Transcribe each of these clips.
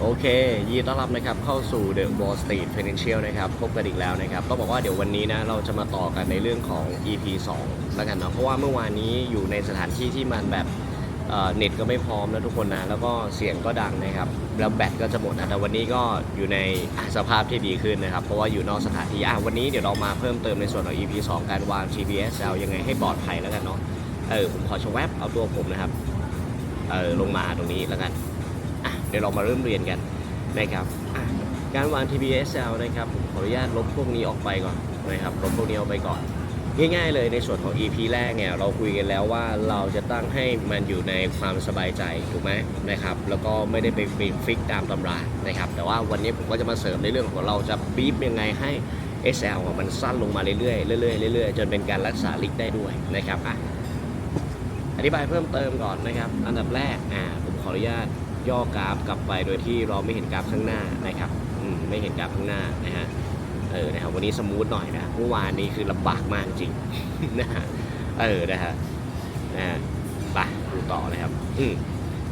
โอเคยินดีต้อนรับนะครับเข้าสู่ The Wall Street Financial นะครับพบกันอีกแล้วนะครับต้องบอกว่าเดี๋ยววันนี้นะเราจะมาต่อกันในเรื่องของ EP 2แล้วกันเนาะเพราะว่าเมื่อวานนี้อยู่ในสถานที่ที่มันแบบเอ่อเน็ตก็ไม่พร้อมนะทุกคนนะแล้วก็เสียงก็ดังนะครับแล้วแบตก็จะหมดนะแต่วันนี้ก็อยู่ในอะสภาพที่ดีขึ้นนะครับเพราะว่าอยู่นอกสถานที่อะวันนี้เดี๋ยวเรามาเพิ่มเติมในส่วนของ EP 2 การวาง TPSL ยังไงให้ปลอดภัยแล้วกันเนาะเออผมขอชวแวบเอาตัวผมนะครับเออลงมาตรงนี้แล้วกัน ดี๋ยวเรามาเริ่มเรียนกันนะครับการวาง TBSL นะครับผมขออนุญาตลบพวกนี้ออกไปก่อนนะครับลบพวกนี้ออกไปก่อน ง่ายๆเลยในส่วนของ EP แรกเนี่ยเราคุยกันแล้วว่าเราจะตั้งให้มันอยู่ในความสบายใจถูกไหมนะครับแล้วก็ไม่ได้ไปฟิกตามตำรานะครับแต่ว่าวันนี้ผมก็จะมาเสริมในเรื่องของเราจะบีบยังไงให้ SL มันสั้นลงมาเรื่อยๆเรื่อยๆเรื่อยๆจนเป็นการรักษาลิกได้ด้วยนะครับอะอธิบายเพิ่มเติมก่อนนะครับ อันดับแรกอ่าผมขออนุญาต ย่อกราฟกลับไปโดยที่เราไม่เห็นกราฟข้างหน้านะครับมไม่เห็นกราฟข้างหน้านะฮะเออนะครับวันนี้สมูทหน่อยนะเมื่อวานนี้คือลำบากมากจริงนะฮะเออนะฮะนะฮะไปดูต่อเลยครับอื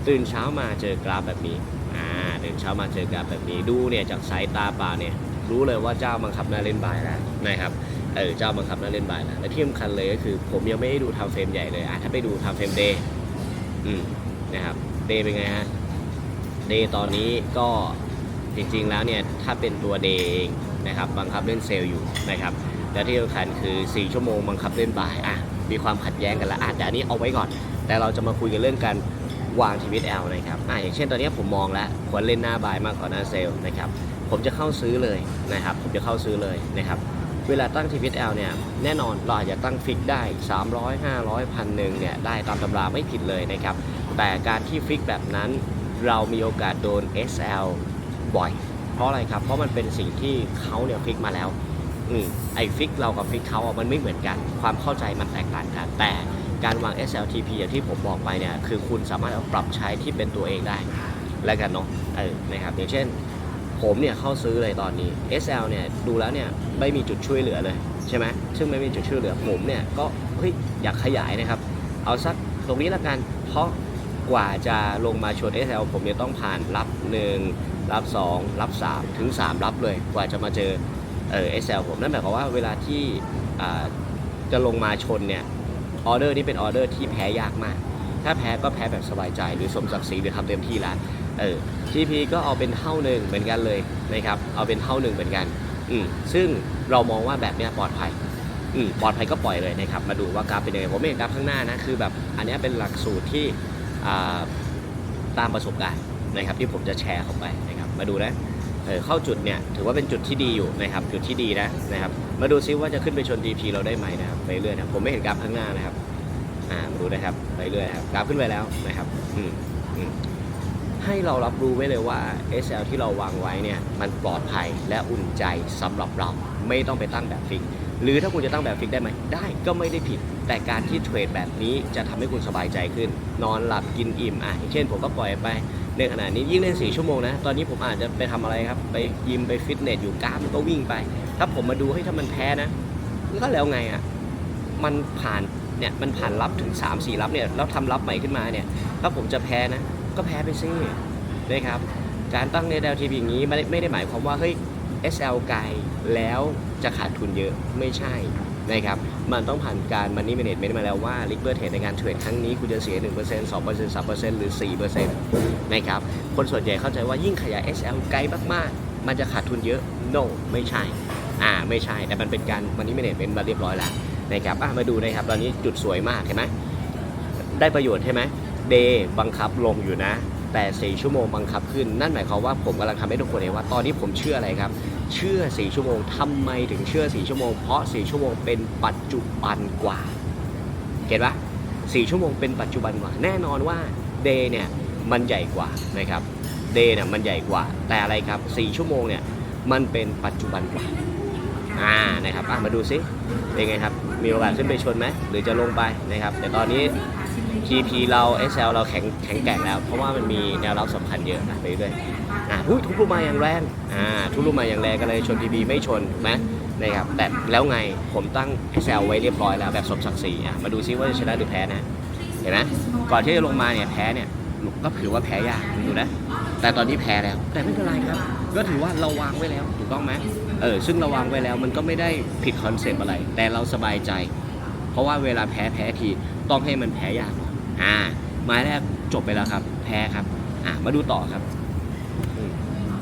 ตื่นเช้ามาเจอกราฟแบบนี้อ่าตื่นเช้ามาเจอกราฟแบบนี้ดูเนี่ยจากสายตาเปล่าเนี่ยรู้เลยว่าเจ้าบังคับน่าเล่นบายแล้วนะครับเออเจ้าบังคับน่าเล่นบายแล้วและที่สำคัญเลยก็คือ ผมยังไม่ได้ดูทำเฟรมใหญ่เลยอะถ้าไปดูทำเฟรมเดย์อืมนะครับเดย์เป็นไงฮะ เดย์ตอนนี้ก็จริงๆแล้วเนี่ยถ้าเป็นตัวเดย์เองนะครับบังคับเล่นเซลล์อยู่นะครับและที่สำคัญคือ 4 ชั่วโมงบังคับเล่นบ่ายอะมีความขัดแย้งกันแล้วอะแต่อันนี้เอาไว้ก่อน แต่เราจะมาคุยกันเรื่องการวางทีวิตแอลนะครับอะอย่างเช่นตอนนี้ผมมองแล้วควรเล่นหน้าบายมากกว่าหน้าเซลล์นะครับผมจะเข้าซื้อเลยนะครับผมจะเข้าซื้อเลยนะครับเวลาตั้งทีวิตแอลเนี่ยแน่นอนเราอาจจะตั้งฟิกได้ 300 500พันหนึ่งเนี่ยได้ตามตำราไม่ผิดเลยนะครับแต่การที่ฟิกแบบนั้น เรามีโอกาสโดน SL บ่อย เพราะอะไรครับ เพราะมันเป็นสิ่งที่เขาเนี่ยฟิกมาแล้วอืมไอฟิกเรากับฟิกเขาอะมันไม่เหมือนกัน ความเข้าใจมันแตกต่างกัน แต่การวาง SLTP อย่างที่ผมบอกไปเนี่ยคือคุณสามารถเอาปรับใช้ที่เป็นตัวเองได้แล้วกันเนาะเออนะครับอย่างเช่น ผมเนี่ยเข้าซื้อเลยตอนนี้ SL เนี่ยดูแล้วเนี่ยไม่มีจุดช่วยเหลือเลยใช่ไหมซึ่งไม่มีจุดช่วยเหลือผมเนี่ยก็เฮ้ยอยากขยายนะครับ เอาสักตรงนี้ละกันเพราะ กว่าจะลงมาชน SL ผมเนี่ยต้องผ่านรับ 1 รับ 2 รับ 3 ถึง 3 รับเลยกว่าจะมาเจอเออ SL ผมนั่นหมายความว่าเวลาที่จะลงมาชนเนี่ยออเดอร์นี้เป็นออเดอร์ที่แพ้ยากมาก ถ้าแพ้ก็แพ้แบบสบายใจหรือสมศักดิ์ศรีหรือทำเต็มที่แล้วเออ GP ก็เอาเป็นเท่าหนึ่งเหมือนกันเลยนะครับเอาเป็นเท่าหนึ่งเหมือนกันอืมซึ่งเรามองว่าแบบเนี้ยปลอดภัยอืมปลอดภัยก็ปล่อยเลยนะครับมาดูว่ากราฟเป็นยังไงผมไม่เห็นกราฟข้างหน้านะคือแบบอันนี้เป็นหลักสูตรที่ ตามประสบการณ์นะครับที่ผมจะแชร์เข้าไปนะครับมาดูนะเเข้าจุดเนี่ยถือว่าเป็นจุดที่ดีอยู่นะครับจุดที่ดีนะนะครับมาดูซิว่าจะขึ้นไปชน DP เราได้ไหมนะครับไปเรื่อยนะผมไม่เห็นกราฟข้างหน้านะครับอ่ามาดูนะครับไปเรื่อยครับกราฟขึ้นไปแล้วนะครับอืมอืมให้เรารับรู้ไว้เลยว่า SL ที่เราวางไว้เนี่ยมันปลอดภัยและอุ่นใจสำหรับเราไม่ต้องไปตั้งแบบฟิก หรือถ้าคุณจะตั้งแบบฟิกได้ไหม ได้ก็ไม่ได้ผิด แต่การที่เทรดแบบนี้จะทำให้คุณสบายใจขึ้น นอนหลับกินอิ่มอะอย่างเช่นผมก็ปล่อยไปในขณะนี้ยิ่งเล่น4ชั่วโมงนะ ตอนนี้ผมอาจจะไปทำอะไรครับ ไปยิมไปฟิตเนสอยู่กล้ามก็วิ่งไป ถ้าผมมาดูให้ถ้ามันแพ้นะก็แล้วไงอะมันผ่านเนี่ยมันผ่านรับถึง 3 4รับเนี่ยแล้วทำรับใหม่ขึ้นมาเนี่ยถ้าผมจะแพ้นะก็แพ้ไปซินะครับการตั้งใน LTP อย่างนี้ไม่ได้ไม่ได้หมายความว่าเฮ้ย SL ไกลแล้วจะขาดทุนเยอะไม่ใช่นะครับ มันต้องผ่านการมันนี่เมเนจเมนต์มาแล้วว่าลิกเบอร์เทรดในการเทรดครั้งนี้คุณจะเสีย 1% 2% 3%หรือ 4%นะครับ คนส่วนใหญ่เข้าใจว่ายิ่งขยาย SL ไกลมากๆ มันจะขาดทุนเยอะ no ไม่ใช่ อ่า ไม่ใช่ แต่มันเป็นการมันนี่เมเนจเมนต์มาเรียบร้อยแล้วนะครับอะมาดูนะครับ ตอนนี้จุดสวยมากเห็นไหมได้ประโยชน์ใช่ไหมเดย์บังคับลงอยู่นะแต่4ชั่วโมงบังคับขึ้น นั่นหมายความว่าผมกำลังทำให้ทุกคนเห็นว่า ตอนนี้ผมเชื่ออะไรครับ เชื่อ 4 ชั่วโมงทำไมถึงเชื่อ 4 ชั่วโมง เพราะ 4 ชั่วโมงเป็นปัจจุบันกว่าเห็นปะ4ชั่วโมงเป็นปัจจุบันกว่า แน่นอนว่าเดย์เนี่ยมันใหญ่กว่านะครับเดย์เนี่ยมันใหญ่กว่า แต่อะไรครับ 4 ชั่วโมงเนี่ยมันเป็นปัจจุบันกว่าอ่านะครับมาดูซิเป็นไงครับ มีโอกาสขึ้นไปชนไหมหรือจะลงไปนะครับ แต่ตอนนี้ TP เรา SL เราแข็งแข็งแกร่งแล้ว เพราะว่ามันมีแนวรับสำคัญเยอะนะไปเรื่อยอ่าหุ้ยทุบลูกมาอย่างแรงอ่าทุบลูกมาอย่างแรงก็เลยชน TP ไม่ชนถูกไหมนะครับแต่แล้วไงผมตั้ง SL ไว้เรียบร้อยแล้วแบบสมศักดิ์ศรีอะมาดูซิว่าจะชนะหรือแพ้นะเห็นไหมก่อนที่จะลงมาเนี่ยแพ้เนี่ยก็ถือว่าแพ้ยากดูนะแต่ตอนนี้แพ้แล้วแต่ไม่เป็นไรครับ ก็ถือว่าเราวางไว้แล้วถูกต้องไหมเออซึ่งเราวางไว้แล้วมันก็ไม่ได้ผิดคอนเซปต์อะไร แต่เราสบายใจ เพราะว่าเวลาแพ้แพ้ทีต้องให้มันแพ้ยาก อยอ่าไม้แรกจบไปแล้วครับ แพ้ครับ อ่ามาดูต่อครับอืม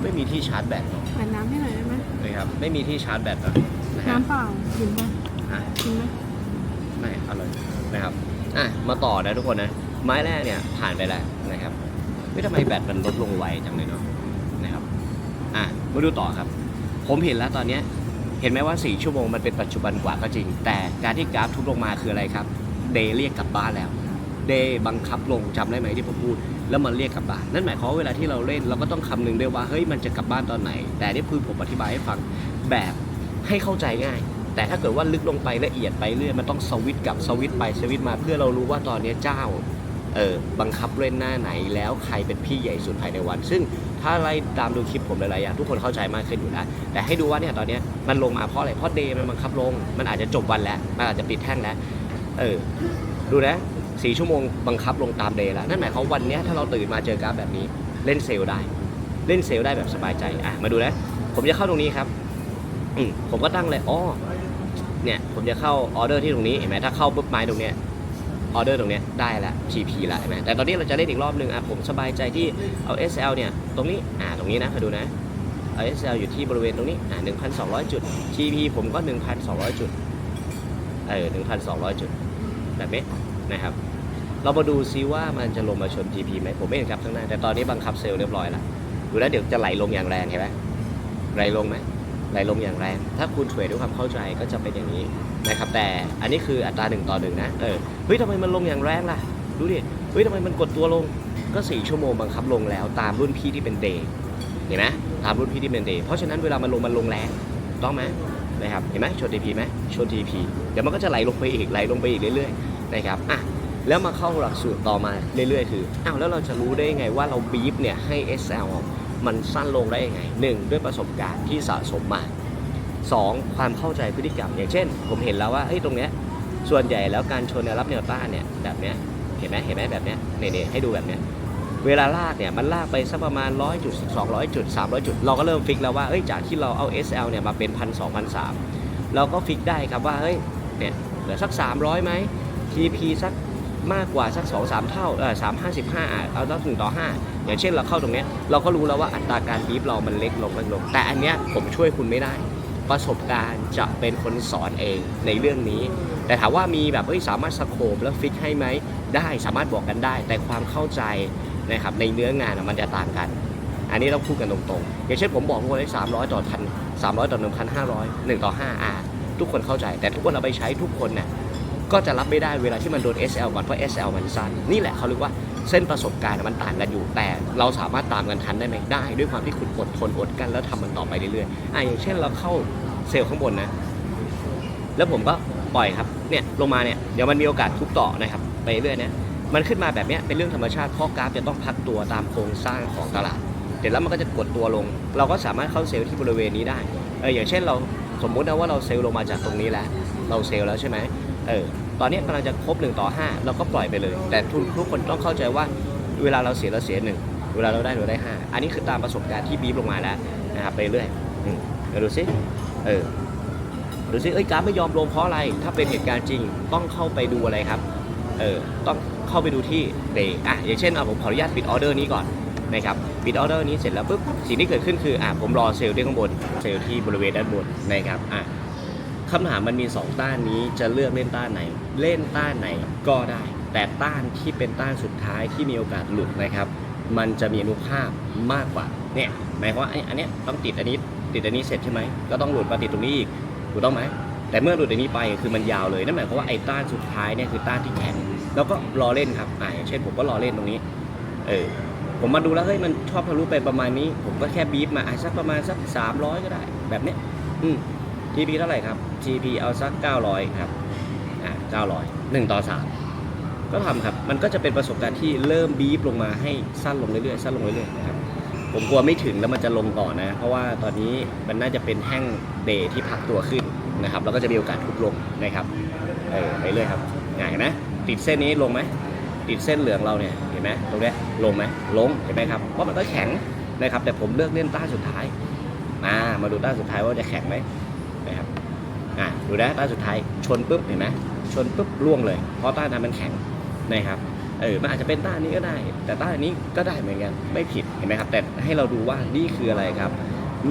ไม่มีที่ชาร์จแบตเนาะเปิดน้ำให้หน่อยได้ไหมนะครับ ไม่มีที่ชาร์จแบตนะนะฮะน้ำเปล่ากินปะอะ กินไหมไม่อร่อยนะครับอะมาต่อนะทุกคนนะ ไม้แรกเนี่ยผ่านไปแล้วนะครับไม่ทำไมแบตมันลดลงไวจังเลยเนาะนะครับอะมาดูต่อครับ ผมเห็นแล้วตอนเนี้ยเห็นไหมว่า 4 ชั่วโมงมันเป็นปัจจุบันกว่าก็จริง แต่การที่กราฟทุบลงมาคืออะไรครับ เดย์เรียกกลับบ้านแล้ว เดย์บังคับลงจำได้ไหมที่ผมพูด แล้วมันเรียกกลับบ้านนั่นหมายความว่าเวลาที่เราเล่นเราก็ต้องคำนึงด้วยว่าเฮ้ยมันจะกลับบ้านตอนไหน แต่นี่คือผมอธิบายให้ฟังแบบให้เข้าใจง่าย แต่ถ้าเกิดว่าลึกลงไปละเอียดไปเรื่อยมันต้องสวิตช์กลับสวิตช์ไปสวิตช์มาเพื่อเรารู้ว่าตอนนี้เจ้าเออบังคับเล่นหน้าไหนแล้วใครเป็นพี่ใหญ่สุดภายในวัน ซึ่งถ้าไล่ตามดูคลิปผมหลายๆอย่างทุกคนเข้าใจมากขึ้นอยู่แล้วแต่ให้ดูว่าเนี่ยตอนนี้มันลงมาเพราะอะไรเพราะเดย์มันบังคับลง มันอาจจะจบวันแล้วมันอาจจะปิดแท่งแล้วเออดูนะ สี่ชั่วโมงบังคับลงตามเดย์แล้วนั่นหมายความวันนี้ถ้าเราตื่นมาเจอกราฟแบบนี้เล่นเซลล์ได้ เล่นเซลล์ได้แบบสบายใจอะมาดูนะผมจะเข้าตรงนี้ครับอืผมก็ตั้งเลยอ๋อเนี่ยผมจะเข้าออเดอร์ที่ตรงนี้เห็นไหมถ้าเข้าปุ๊บไม้ตรงเนี้ยออเดอร์ตรงเนี้ยได้ละ TP ละเห็นไหมแต่ตอนนี้เราจะเล่นอีกรอบนึงอะผมสบายใจที่เอา SL เนี่ย ตรงนี้ อ่า ตรงนี้นะมาดูนะ เอา SL อยู่ที่บริเวณตรงนี้ อ่า1,200 จุด TP ผมก็ 1,200 จุด เออ 1,200 จุด แบบนี้ นะครับ เรามาดูซิว่ามันจะลงมาชน TP ไหมผมไม่เห็นครับข้างหน้า แต่ตอนนี้บังคับเซลล์เรียบร้อยแล้วดูแล้วเดี๋ยวจะไหลลงอย่างแรงเห็นไหมไหลลงไหมไหลลงอย่างแรง ถ้าคุณเทรดด้วยความเข้าใจก็จะเป็นอย่างนี้นะครับ แต่อันนี้คืออัตราหนึ่งต่อหนึ่งนะ เออ เฮ้ยทำไมมันลงอย่างแรงล่ะ ดูดิ เฮ้ยทำไมมันกดตัวลง ก็สี่ชั่วโมงบังคับลงแล้ว ตามรุ่นพี่ที่เป็นเดย์ เห็นไหมตามรุ่นพี่ที่เป็นเดย์ เพราะฉะนั้นเวลามันลงมันลงแรงถูกต้องไหมนะครับ เห็นไหมชน TP ไหมชน TP เดี๋ยวมันก็จะไหลลงไปอีก ไหลลงไปอีกเรื่อยๆ นะครับอะแล้วมาเข้าหลักสูตรต่อมาเรื่อยๆ คืออ้าวแล้วเราจะรู้ได้ยังไงว่าเราบีฟเนี่ยให้ SL มันสั้นลงได้ยังไงหนึ่งด้วยประสบการณ์ที่สะสมมาสองความเข้าใจพฤติกรรม อย่างเช่น ผมเห็นแล้วว่าเฮ้ยตรงเนี้ยส่วนใหญ่แล้วการชนแนวรับแนวต้านเนี่ยแบบเนี้ยเห็นไหมเห็นไหมแบบเนี้ยเนี่ยให้ดูแบบเนี้ยเวลาลากเนี่ยมันลากไปสักประมาณ 100จุด200จุด300 จุด เราก็เริ่มฟิกแล้วว่าเอ้ยจากที่เราเอา SL เนี่ยมาเป็นพันสองพันสามเราก็ฟิกได้ครับว่าเฮ้ยเนี่ยเหลือสัก 300ไหม TP สักมากกว่าสัก 2 3 เท่าเออสามห้าสิบห้าเอาตั้งถึงต่อ5อย่างเช่นเราเข้าตรงเนี้ยเราก็รู้แล้วว่าอัตราการบีฟเรามันเล็กลงเล็กลง แต่อันเนี้ยผมช่วยคุณไม่ได้ ประสบการณ์จะเป็นคนสอนเองในเรื่องนี้ แต่ถามว่ามีแบบเฮ้ยสามารถสโคปแล้วฟิกให้ไหมได้สามารถบอกกันได้ แต่ความเข้าใจนะครับในเนื้องานมันจะต่างกัน อันนี้ต้องพูดกันตรงๆ อย่างเช่นผมบอกทุกคนได้สามร้อยต่อพันสามร้อยต่อหนึ่งพันห้าร้อยหนึ่งต่อห้าอ่าทุกคนเข้าใจ แต่ทุกคนเอาไปใช้ทุกคนเนี่ย ก็จะรับไม่ได้เวลาที่มันโดน SL ก่อนเพราะ SL มันสั้นนี่แหละเขาเรียกว่าเส้นประสบการณ์มันต่างกันอยู่แต่ เราสามารถตามกันทันได้ไหมได้ ด้วยความที่คุณอดทนอดกันแล้วทำมันต่อไปเรื่อยๆอ่าอย่างเช่นเราเข้าเซลล์ข้างบนนะ แล้วผมก็ปล่อยครับเนี่ยลงมาเนี่ยเดี๋ยวมันมีโอกาสทุบต่อนะครับไปเรื่อยเนี่ยมันขึ้นมาแบบนี้เป็นเรื่องธรรมชาติเพราะกราฟจะต้องพักตัวตามโครงสร้างของตลาดเดี๋ยวแล้วมันก็จะกดตัวลง เราก็สามารถเข้าเซลล์ที่บริเวณนี้ได้เอออย่างเช่นเราสมมุตินะว่าเราเซลล์ลงมาจากตรงนี้แล้ว เราเซลล์แล้วใช่ไหม เออตอนนี้กำลังจะครบ1ต่อ5เราก็ปล่อยไปเลย แต่ทุกทุกคนต้องเข้าใจว่าเวลาเราเสียเราเสียหนึ่งเวลาเราได้เราได้ห้าอันนี้คือตามประสบการณ์ที่บีบลงมาแล้วนะครับไปเรื่อยอืมเดี๋ยวดูสิเออดูซิเอ้ยกาฟไม่ยอมลงเพราะอะไร ถ้าเป็นเหตุการณ์จริงต้องเข้าไปดูอะไรครับเออต้องเข้าไปดูที่เดย์อะอย่างเช่นอะผมขออนุญาตปิดออเดอร์นี้ก่อนนะครับปิดออเดอร์นี้เสร็จแล้วปุ๊บสิ่งที่เกิดขึ้นคืออะผมรอเซลล์ที่ข้างบนเซลล์ที่บริเวณด้านบนนะครับอะ คำถามมันมี 2 ต้านนี้จะเลือกเล่นต้านไหน เล่นต้านไหนก็ได้ แต่ต้านที่เป็นต้านสุดท้ายที่มีโอกาสหลุดนะครับ มันจะมีอนุภาพมากกว่าเนี่ยหมายความว่าไอ้อันเนี้ยต้องติดอันนี้ติดอันนี้เสร็จใช่ไหมก็ต้องหลุดมาติดตรงนี้อีกถูกต้องไหมแต่เมื่อหลุดอันนี้ไปคือมันยาวเลยนั่นหมายความว่าไอ้ต้านสุดท้ายเนี่ยคือต้านที่แข็งแล้วก็รอเล่นครับอ่าอย่างเช่นผมก็รอเล่นตรงนี้เออผมมาดูแล้วเฮ้ยมันชอบทะลุไปประมาณนี้ ผมก็แค่บีบมาอะสักประมาณสัก300 ก็ได้ แบบเนี้ยอืม TP เท่าไหร่ครับ TP เอาสัก 900 ครับ อ่า900 1 ต่อ 3 ก็ทำครับ มันก็จะเป็นประสบการณ์ที่เริ่มบีบลงมาให้สั้นลงเรื่อยๆ สั้นลงเรื่อยๆ นะครับ ผมกลัวไม่ถึงแล้วมันจะลงก่อนนะ เพราะว่าตอนนี้มันน่าจะเป็นแห้งเดย์ที่พักตัวขึ้นนะครับ แล้วก็จะมีโอกาสทุบลงนะครับ เออไปเรื่อยครับง่ายนะ ติดเส้นนี้ลงไหม ติดเส้นเหลืองเราเนี่ย เห็นไหมตรงนี้ลงไหมลง เห็นไหมครับ เพราะมันก็แข็งนะครับ แต่ผมเลือกเล่นต้าสุดท้ายมามาดูต้าสุดท้ายว่าจะแข็งไหม นะครับอะดูนะต้านสุดท้ายชนปุ๊บเห็นไหมชนปุ๊บล่วงเลย เพราะต้านนั้นมันแข็งนะครับเออมันอาจจะเป็นต้านนี้ก็ได้ แต่ต้านนี้ก็ได้เหมือนกันไม่ผิดเห็นไหมครับ แต่ให้เราดูว่านี่คืออะไรครับ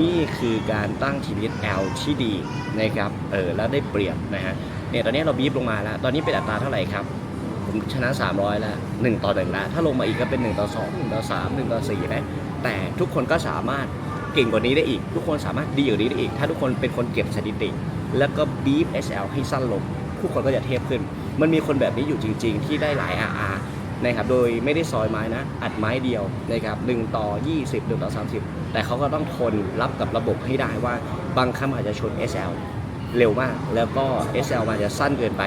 นี่คือการตั้ง TPSL ที่ดีนะครับเออแล้วได้เปรียบนะฮะเนี่ยตอนนี้เราบีบลงมาแล้ว ตอนนี้เป็นอัตราเท่าไหร่ครับผมชนะ 300 แล้ว 1 ต่อ1แล้ว ถ้าลงมาอีกก็เป็น 1 ต่อ 2 1 ต่อ 3 1 ต่อ4นะแต่ทุกคนก็สามารถ เก่งกว่านี้ได้อีก ทุกคนสามารถดีกว่านี้ได้อีก ถ้าทุกคนเป็นคนเก็บสถิติ แล้วก็บีบ SL ให้สั้นลงทุกคนก็จะเทพขึ้น มันมีคนแบบนี้อยู่จริง ๆ ที่ได้หลาย RR นะครับโดยไม่ได้ซอยไม้นะ อัดไม้เดียวนะครับ1ต่อ 20 1ต่อ 30 แต่เขาก็ต้องทนรับกับระบบให้ได้ว่าบางครั้งอาจจะชน SL เร็วมาก แล้วก็ SL มันจะสั้นเกินไป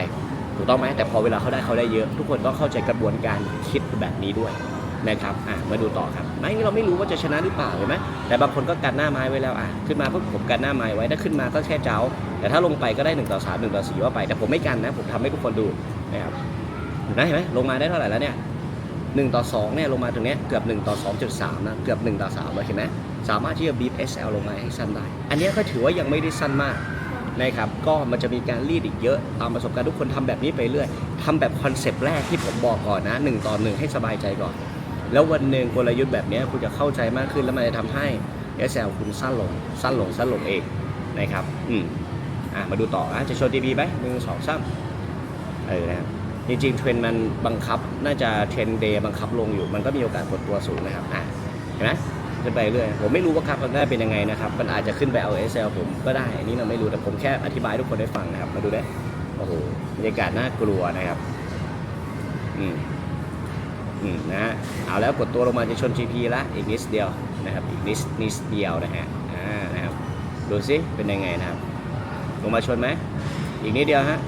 ถูกต้องไหมแต่พอเวลาเขาได้เขาได้เยอะ ทุกคนต้องเข้าใจกระบวนการคิดแบบนี้ด้วย นะครับอะมาดูต่อครับไม้นี้เราไม่รู้ว่าจะชนะหรือเปล่าเห็นไหมแต่บางคนก็กันหน้าไม้ไว้แล้วอะขึ้นมาปุ๊บผมกันหน้าไม้ไว้ถ้าขึ้นมาก็แค่เจ้า แต่ถ้าลงไปก็ได้1ต่อ3 1ต่อ4ว่าไป แต่ผมไม่กันนะ ผมทำให้ทุกคนดูนะครับเห็นไหมเห็นไหมลงมาได้เท่าไหร่แล้วเนี่ย1ต่อ2เนี่ยลงมาตรงเนี้ยเกือบ1ต่อ2.3นะเกือบ1ต่อ3แล้วเห็นไหมสามารถที่จะบีบ SL ลงมาให้สั้นได้ อันนี้ก็ถือว่ายังไม่ได้สั้นมากนะครับก็มันจะมีการรีดอีกเยอะตามประสบการณ์ทุกคนทำแบบนี้ไปเรื่อยทำแบบคอนเซปต์แรกที่ผมบอกก่อนนะ1ต่อ1ให้สบายใจก่อน แล้ววันหนึ่งกลยุทธ์แบบนี้คุณจะเข้าใจมากขึ้นแล้วมันจะทำให้ SL คุณสั้นลงสั้นลงสั้นลงเองนะครับอืมอะมาดูต่อนะจะโชว์ DB ไหมหนึ่งสองสามเออนะครับจริงๆเทรนด์มันบังคับน่าจะเทรนเดย์บังคับลงอยู่ มันก็มีโอกาสกดตัวสูงนะครับอะเห็นไหมขึ้นไปเรื่อยผมไม่รู้ว่าครับมันได้เป็นยังไงนะครับ มันอาจจะขึ้นไปเอา SL ผมก็ได้อันนี้เราไม่รู้แต่ผมแค่อธิบายทุกคนได้ฟังนะครับ มาดูได้โอ้โหบรรยากาศน่ากลัวนะครับ อืม นะฮะเอาแล้วกดตัวลงมาจะชน GP ละอีกนิดเดียวนะครับอีกนิดนิดเดียวนะฮะอ่านะครับดูซิเป็นยังไงนะครับลงมาชนไหมอีกนิดเดียวฮะ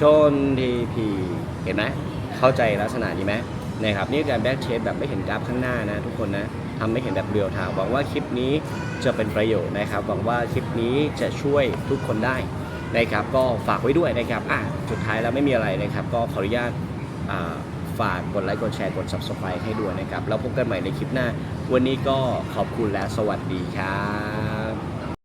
ชน TP เห็นไหมเข้าใจลักษณะนี้ไหมนะครับนี่การแบ็กเชฟแบบไม่เห็นกราฟข้างหน้านะทุกคนนะทำไม่เห็นแบบเรียลไทม์หวังว่าคลิปนี้จะเป็นประโยชน์นะครับหวังว่าคลิปนี้จะช่วยทุกคนได้นะครับก็ฝากไว้ด้วยนะครับอะสุดท้ายแล้วไม่มีอะไรนะครับ ก็ขออนุญาตอ่า ฝากกดไลค์กดแชร์กด subscribe ให้ด้วยนะครับ แล้วพบกันใหม่ในคลิปหน้า วันนี้ก็ขอบคุณและสวัสดีครับ